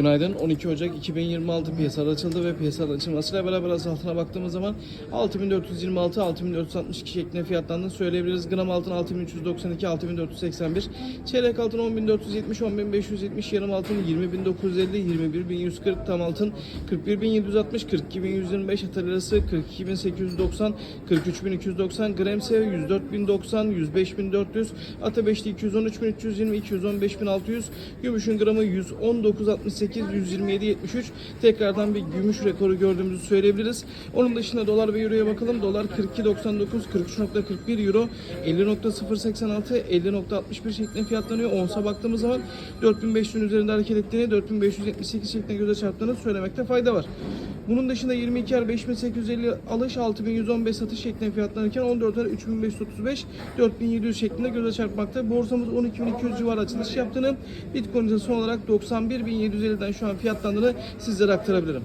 Günaydın. 12 Ocak 2026 piyasalar açıldı ve piyasalar açılmasıyla beraber altına baktığımız zaman 6426 6462 şeklinde fiyatlandığını söyleyebiliriz. Gram altın 6392 6481, çeyrek altın 10470 10570, yarım altın 20950 21140, tam altın 41760 42125, atar arası 42890 43290, gram ise 104090 105400, ata 5'te 213320 215600, gümüşün gramı 119.68 127.73 tekrardan bir gümüş rekoru gördüğümüzü söyleyebiliriz. Onun dışında dolar ve euroya bakalım. Dolar 42.99 43.41 euro 50.086 50.61 şeklinde fiyatlanıyor. Onsa baktığımız zaman 4500'ün üzerinde hareket ettiğini 4578 şeklinde göze çarptığını söylemekte fayda var. Bunun dışında 22 er 5850 alış 6115 satış şeklinde fiyatlanırken 14 er 3535 4700 şeklinde göze çarpmakta. Borsamız 12200 civarı açılış yaptığını Bitcoin ise son olarak 91750'den şu an fiyatlandığını sizlere aktarabilirim.